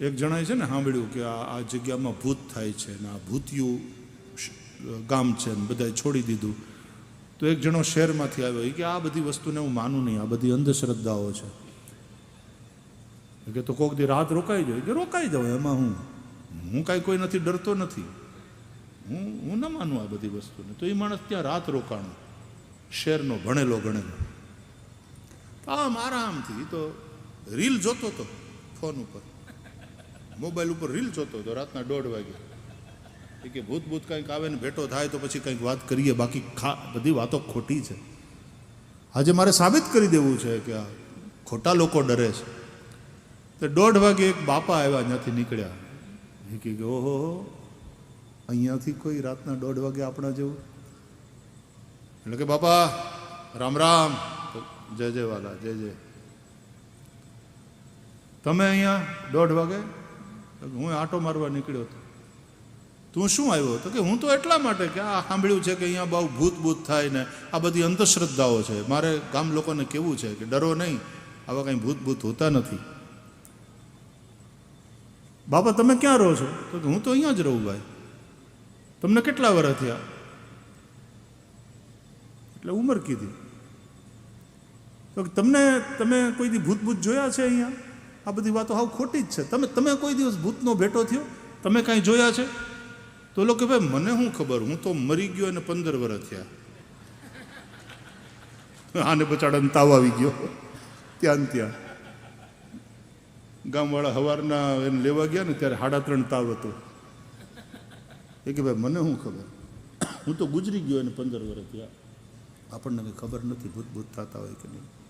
એક જણાએ છે ને સાંભળ્યું કે આ જગ્યામાં ભૂત થાય છે ને આ ભૂતિયું ગામ છે ને બધાએ છોડી દીધું. તો એક જણો શહેરમાંથી આવ્યો. કે આ બધી વસ્તુને હું માનું નહીં. આ બધી અંધશ્રદ્ધાઓ છે. કે તો કોક દી રાત રોકાઈ જાય. કે રોકાઈ જાવ એમાં હું? હું કાંઈ કોઈ નથી, ડરતો નથી. હું હું ન માનું આ બધી વસ્તુને. તો એ માણસ ત્યાં રાત રોકાણો. શહેરનો ભણેલો ગણેલો. આમ આરામથી તો રીલ જોતો હતો ફોન ઉપર. મોબાઈલ ઉપર રીલ જોતો હતો, રાતના દોઢ વાગે એ કે ભૂત ભૂત કંઈક આવે ને ભેટો થાય તો પછી કંઈક વાત કરીએ, બાકી ખા, બધી વાતો ખોટી છે. આજે મારે સાબિત કરી દેવું છે કે આ ખોટા લોકો ડરે છે. તો દોઢ વાગે એક બાપા આવ્યા ત્યાંથી નીકળ્યા. એ કે ઓહો, અહીંયાથી કોઈ રાતના દોઢ વાગે આપણા જેવું? એટલે કે બાપા, રામ રામ. જય જય વાલા, જય જય. તમે અહીંયા દોઢ વાગે હું આટો મારવા નીકળ્યો હતો. તું શું આવ્યો તો કે હું તો એટલા માટે કે આ સાંભળ્યું છે કે અહીંયા બહુ ભૂત ભૂત થાય ને આ બધી અંધશ્રદ્ધાઓ છે. મારે ગામ લોકોને કેવું છે કે ડરો નહીં. આવા કંઈ ભૂત ભૂત હોતા નથી. બાપા, તમે ક્યાં રહો છો? તો હું તો અહીંયા જ રહું ભાઈ. તમને કેટલા વર્ષ થયા? એટલે ઉંમર કીધી. તો તમને, તમે કોઈ ભૂત ભૂત જોયા છે અહીંયા? આ બધી વાતો હાવ ખોટી જ છે. તમે તમે કોઈ દિવસ ભૂતનો ભેટો થયો? તમે કાંઈ જોયા છે? તો લોકો કે, ભાઈ, મને શું ખબર? હું તો મરી ગયો અને પંદર વર્ષ થયા. આને બચાડાને તાવ આવી ગયો. ત્યાં ત્યાં. ગામવાળા સવારના એને લેવા ગયા ને ત્યારે સાડા ત્રણ તાવ હતો. એ કે, ભાઈ, મને શું ખબર? હું તો ગુજરી ગયો એને પંદર વર્ષ થયા. આપણને કંઈ ખબર નથી ભૂત ભૂત થતા હોય કે નહીં.